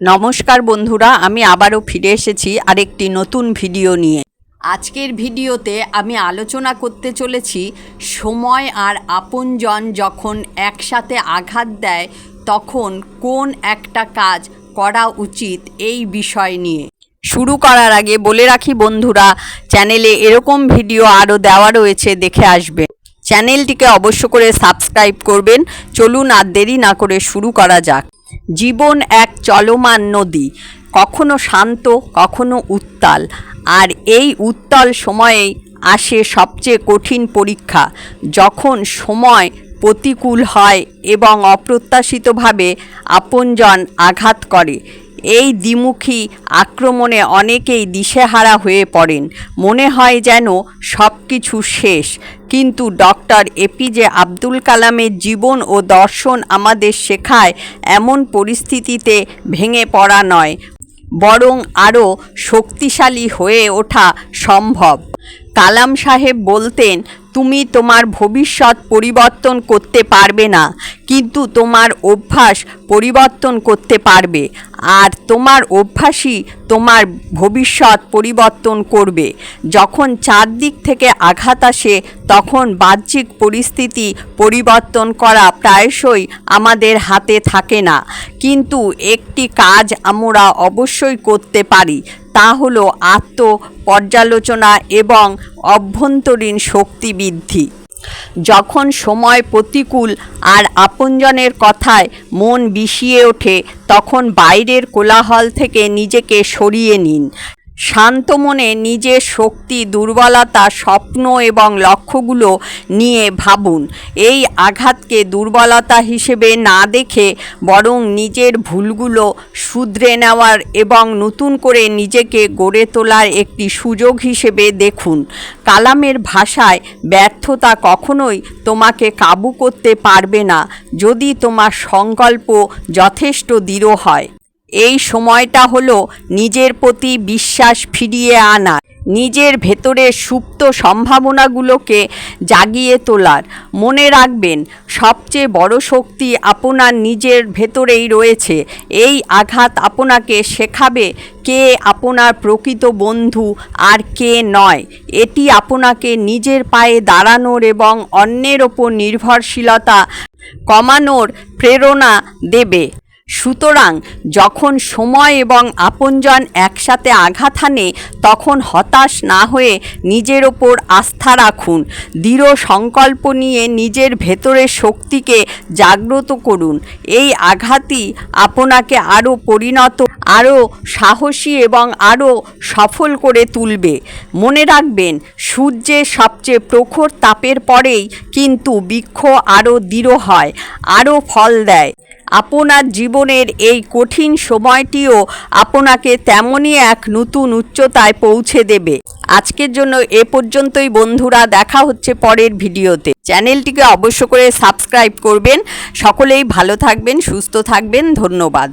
নমস্কার বন্ধুরা, আমি আবারও ফিরে এসেছি আরেকটি নতুন ভিডিও নিয়ে। আজকের ভিডিওতে আমি আলোচনা করতে চলেছি সময় আর আপনজন যখন একসাথে আঘাত দেয়, তখন কোন একটা কাজ করা উচিত এই বিষয় নিয়ে। শুরু করার আগে বলে রাখি বন্ধুরা, চ্যানেলে এরকম ভিডিও আরও দেওয়া রয়েছে, দেখে আসবে। চ্যানেলটিকে অবশ্য করে সাবস্ক্রাইব করবেন। চলুন আর দেরি না করে শুরু করা যাক। জীবন এক চলমান নদী, কখনো শান্ত, কখনো উত্তাল। আর এই উত্তাল সময়েই আসে সবচেয়ে কঠিন পরীক্ষা, যখন সময় প্রতিকূল হয় এবং অপ্রত্যাশিতভাবে আপনজন আঘাত করে। এই দ্বিমুখী আক্রমণে অনেকেই দিশেহারা হয়ে পড়েন। মনে হয় যেন সব কিছু শেষ। কিন্তু ডক্টর এপিজে আব্দুল কালামের জীবন ও দর্শন আমাদের শেখায় এমন পরিস্থিতিতে ভেঙে পড়া নয়, বরং আরও শক্তিশালী হয়ে ওঠা সম্ভব। কালাম সাহেব বলতেন তুমি তোমার ভবিষ্যৎ পরিবর্তন করতে পারবে না, কিন্তু তোমার অভ্যাস পরিবর্তন করতে পারবে, আর তোমার অভ্যাসই তোমার ভবিষ্যৎ পরিবর্তন করবে। যখন চারদিক থেকে আঘাত আসে তখন বাহ্যিক পরিস্থিতি পরিবর্তন করা প্রায়শই আমাদের হাতে থাকে না। কিন্তু একটি কাজ আমরা অবশ্যই করতে পারি, তা হলো আত্ম পর্যালোচনা এবং অভ্যন্তরীণ শক্তি বৃদ্ধি। যখন সময় প্রতিকূল আর আপনজনের কথায় মন বিষিয়ে ওঠে, তখন বাইরের কোলাহল থেকে নিজেকে সরিয়ে নিন। শান্ত মনে নিজের শক্তি, দুর্বলতা, স্বপ্ন এবং লক্ষ্যগুলো নিয়ে ভাবুন। এই আঘাতকে দুর্বলতা হিসেবে না দেখে বরং নিজের ভুলগুলো শুধরে নেওয়ার এবং নতুন করে নিজেকে গড়ে তোলার একটি সুযোগ হিসেবে দেখুন। কালামের ভাষায় ব্যর্থতা কখনোই তোমাকে কাবু করতে পারবে না, যদি তোমার সংকল্প যথেষ্ট দৃঢ় হয়। এই সময়টা হলো নিজের প্রতি বিশ্বাস ফিরিয়ে আনা, নিজের ভেতরের সুপ্ত সম্ভাবনাগুলোকে জাগিয়ে তোলার। মনে রাখবেন, সবচেয়ে বড় শক্তি আপনার নিজের ভেতরেই রয়েছে। এই আঘাত আপনাকে শেখাবে কে আপনার প্রকৃত বন্ধু আর কে নয়। এটি আপনাকে নিজের পায়ে দাঁড়ানোর এবং অন্যের ওপর নির্ভরশীলতা কমানোর প্রেরণা দেবে। সুতরাং যখন সময় এবং আপনজন একসাথে আঘাত হানে, তখন হতাশ না হয়ে নিজের ওপর আস্থা রাখুন। দৃঢ় সংকল্প নিয়ে নিজের ভেতরের শক্তিকে জাগ্রত করুন। এই আঘাতই আপনাকে আরও পরিণত, আরও সাহসী এবং আরও সফল করে তুলবে। মনে রাখবেন সূর্যের সবচেয়ে প্রখর তাপের পরেই কিন্তু বৃক্ষ আরও দৃঢ় হয়, আরও ফল দেয়। আপনার জীবনের এই কঠিন সময়টিও আপনাকে তেমনই এক নতুন উচ্চতায় পৌঁছে দেবে। আজকের জন্য এ পর্যন্তই বন্ধুরা, দেখা হচ্ছে পরের ভিডিওতে। চ্যানেলটিকে অবশ্য করে সাবস্ক্রাইব করবেন। সকলেই ভালো থাকবেন, সুস্থ থাকবেন। ধন্যবাদ।